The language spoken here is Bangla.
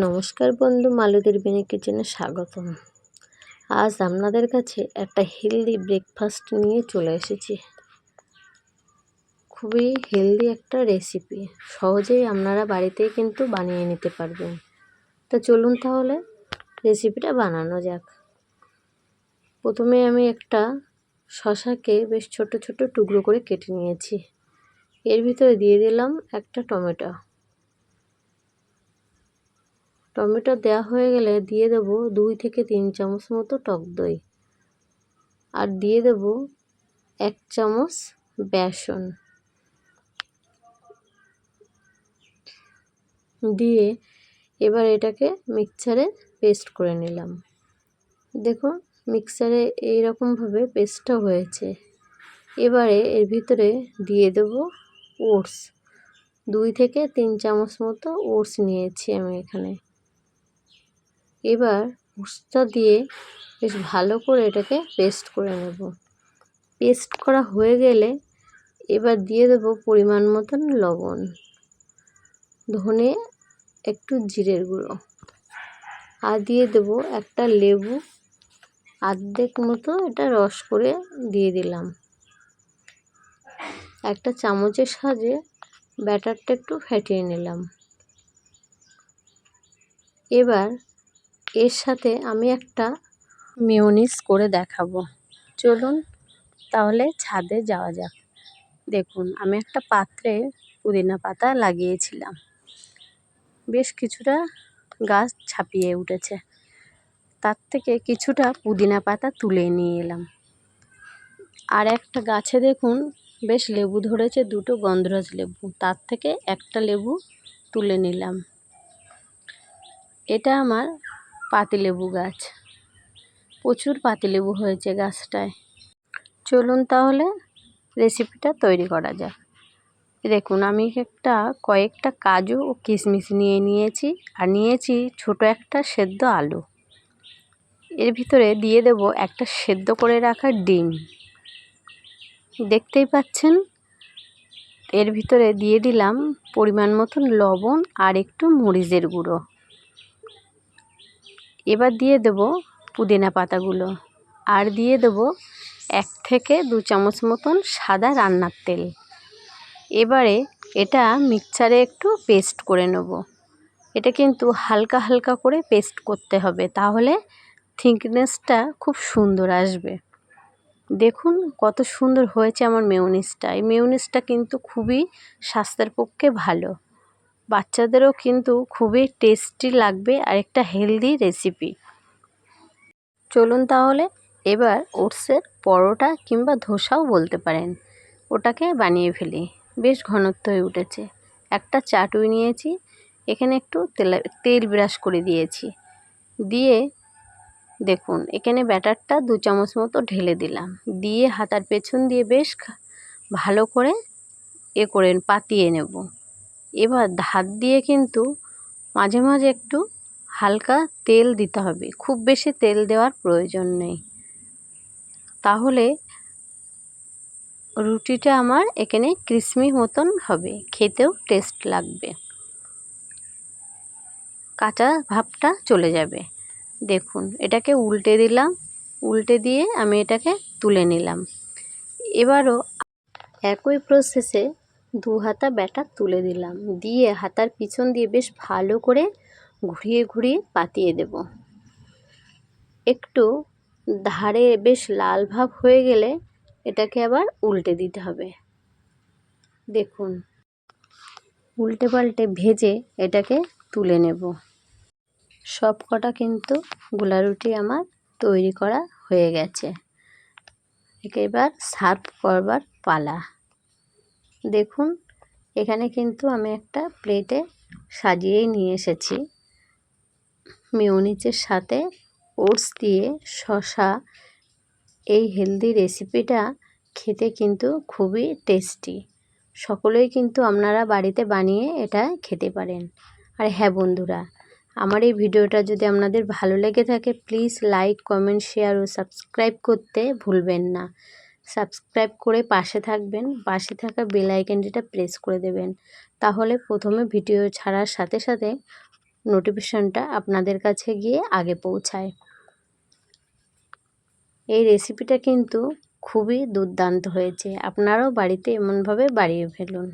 নমস্কার বন্ধু মালুদের বেনি কিচেনে স্বাগতম। আজ আপনাদের কাছে একটা হেলদি ব্রেকফাস্ট নিয়ে চলে এসেছি। খুবই হেলদি একটা রেসিপি সহজেই আপনারা বাড়িতেই কিন্তু বানিয়ে নিতে পারবেন। তা চলুন তাহলে রেসিপিটা বানানো যাক। প্রথমে আমি একটা শশাকে বেশ ছোট ছোট টুকরো করে কেটে নিয়েছি। এর ভিতরে দিয়ে দিলাম একটা টমেটো। টমেটো দেওয়া হয়ে গেলে দিয়ে দেবো দুই থেকে তিন চামচ মতো টক দই। আর দিয়ে দেব এক চামচ বেসন। দিয়ে এবার এটাকে মিক্সারে পেস্ট করে নিলাম। দেখুন, মিক্সারে এইরকমভাবে পেস্টটা হয়েছে। এবারে এর ভিতরে দিয়ে দেব ওটস। দুই থেকে তিন চামচ মতো ওটস নিয়েছি আমি এখানে। এবার উস্তা দিয়ে বেশ ভালো করে এটাকে পেস্ট করে নেব। পেস্ট করা হয়ে গেলে এবার দিয়ে দেব পরিমাণ মতন লবণ, ধনে একটু জিরের গুঁড়ো, আর দিয়ে দেব একটা লেবু আর্ধেক মতো এটা রস করে দিয়ে দিলাম। একটা চামচের সাহায্যে ব্যাটারটা একটু ফেটিয়ে নিলাম। এবার এর সাথে আমি একটা মিউনিস করে দেখাবো। চলুন তাহলে ছাদে যাওয়া যাক। দেখুন, আমি একটা পাত্রে পুদিনা পাতা লাগিয়েছিলাম। বেশ কিছুটা গাছ ছাপিয়ে উঠেছে। তার থেকে কিছুটা পুদিনা পাতা তুলে নিয়ে এলাম। আর একটা গাছে দেখুন, বেশ লেবু ধরেছে, দুটো গন্ধরাজ লেবু। তার থেকে একটা লেবু তুলে নিলাম। এটা আমার পাতিলেবু গাছ। প্রচুর পাতিলেবু হয়েছে গাছটায়। চলুন তাহলে রেসিপিটা তৈরি করা যাক। দেখুন, আমি একটা কয়েকটা কাজু ও কিশমিশ নিয়ে নিয়েছি আর নিয়েছি ছোট একটা সেদ্ধ আলু। এর ভিতরে দিয়ে দেব একটা সেদ্ধ করে রাখা ডিম। দেখতেই পাচ্ছেন, এর ভিতরে দিয়ে দিলাম পরিমাণ মতন লবণ আর একটু মরিচের গুঁড়ো। এবার দিয়ে দেব পুদিনা পাতাগুলো। আর দিয়ে দেব এক থেকে দু চামচ মতন সাদা রান্নার তেল। এবারে এটা মিক্সারে একটু পেস্ট করে নেব। এটা কিন্তু হালকা হালকা করে পেস্ট করতে হবে, তাহলে থিকনেসটা খুব সুন্দর আসবে। দেখুন কত সুন্দর হয়েছে আমার মেউনিসটা এই মেউনিসটা কিন্তু খুবই স্বাস্থ্যের পক্ষে ভালো। বাচ্চাদেরও কিন্তু খুবই টেস্টি লাগবে আর একটা হেলদি রেসিপি চলুন তাহলে এবার ওটসের পরোটা কিংবা ধোসাও বলতে পারেন। ওটাকে বানিয়ে ফেলি। বেশ ঘনত্ব হয়ে উঠেছে। একটা চাটুই নিয়েছি। এখানে একটু তেলে, তেল ব্রাশ করে দিয়েছি। দিয়ে দেখুন, এখানে ব্যাটারটা দু চামচ মতো ঢেলে দিলাম। দিয়ে হাতার পেছন দিয়ে বেশ ভালো করে এ করে পাতিয়ে নেব। এবার হাত দিয়ে কিন্তু মাঝে মাঝে একটু হালকা তেল দিতে হবে। খুব বেশি তেল দেওয়ার প্রয়োজন নেই। তাহলে রুটিটা আমার এখানে ক্রিসমি মতন হবে, খেতেও টেস্ট লাগবে। কাঁচা ভাবটা চলে যাবে। দেখুন, এটাকে উল্টে দিলাম। উল্টে দিয়ে আমি এটাকে তুলে নিলাম। এবারও একই প্রসেসে দু হাতা ব্যাটার তুলে দিলাম। দিয়ে হাতার পিছন দিয়ে বেশ ভালো করে ঘুরিয়ে ঘুরিয়ে পাতিয়ে দেব। একটু ধারে বেশ লাল ভাব হয়ে গেলে এটাকে আবার উল্টে দিতে হবে। দেখুন, উল্টে পাল্টে ভেজে এটাকে তুলে নেব। সব কটা কিন্তু গোলা রুটি আমার তৈরি করা হয়ে গেছে। একে এবার সার্ভ করবার পালা। দেখুন, এখানে কিন্তু আমি একটা প্লেটে সাজিয়েই নিয়ে এসেছি। মিউনিচের সাথে ওটস দিয়ে শশা এই হেলদি রেসিপিটা খেতে কিন্তু খুবই টেস্টি। সকলেই কিন্তু আপনারা বাড়িতে বানিয়ে এটা খেতে পারেন। আর হ্যাঁ বন্ধুরা, আমার এই ভিডিওটা যদি আপনাদের ভালো লেগে থাকে প্লিজ লাইক কমেন্ট শেয়ার ও সাবস্ক্রাইব করতে ভুলবেন না। সাবস্ক্রাইব করে পাশে থাকবেন। পাশে থাকা বেল আইকনটিটা প্রেস করে দেবেন। তাহলে প্রথমে ভিডিও ছাড়ার সাথে সাথে নোটিফিকেশনটা আপনাদের কাছে গিয়ে আগে পৌঁছায়। এই রেসিপিটা কিন্তু খুবই দুর্দান্ত হয়েছে। আপনারাও বাড়িতে এমনভাবে বাড়িয়ে ফেলুন।